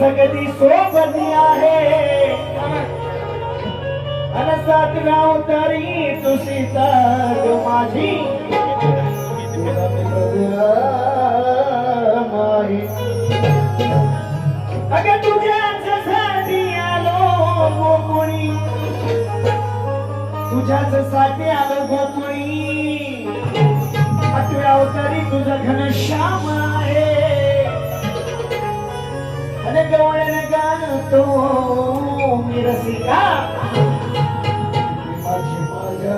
सगळी सोबती आहे. अन सातव्या उतारी तुझी तग माझी. अगं तुझ्याच साठी आलो गोकुळी. तुझ्याच घनश्याम गवळण गातो मी रसिका माझी माझ्या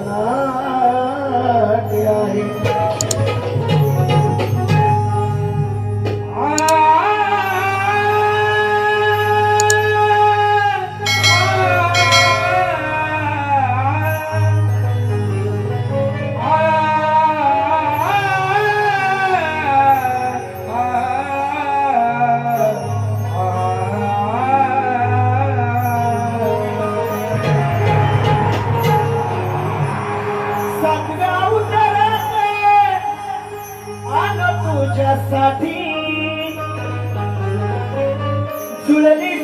जुळली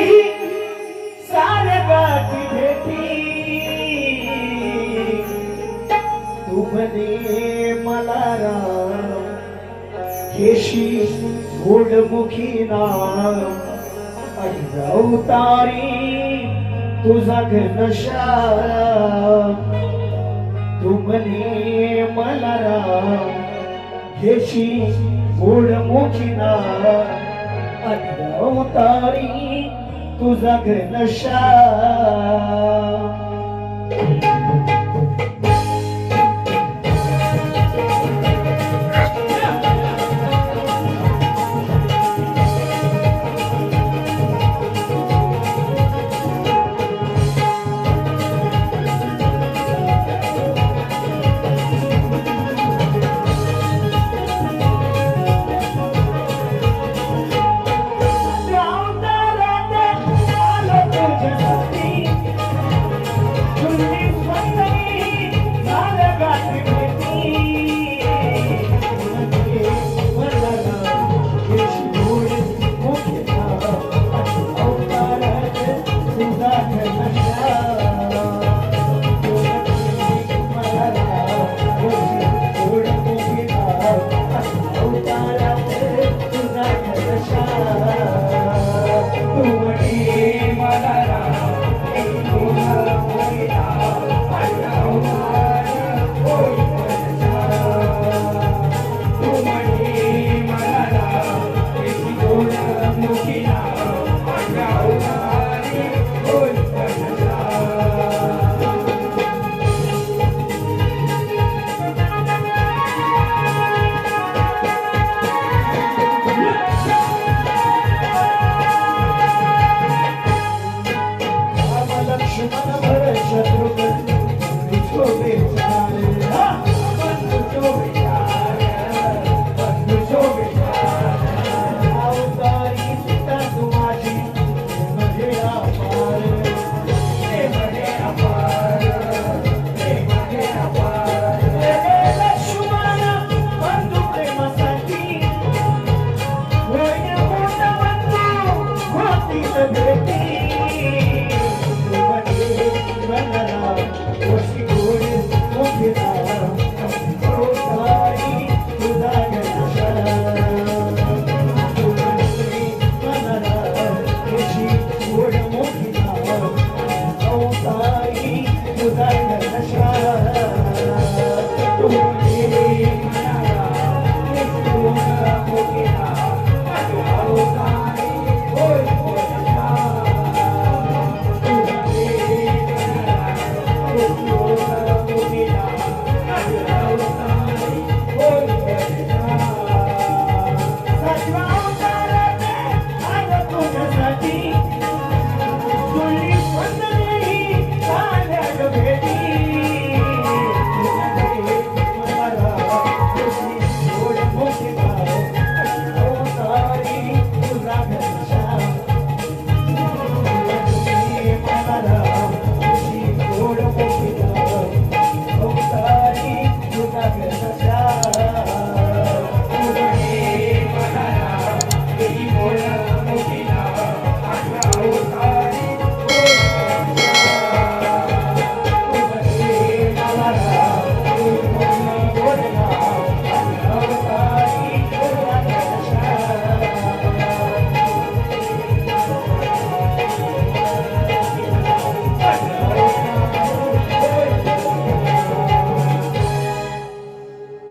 ही सारे गाठी भेटी. तू म्हणे मला राम केशी गोडमुखी नाम. अवतारी तुझा घनशा तू म्हणे मला राम केशी गोड नाम. अवतारी तुझा घनशा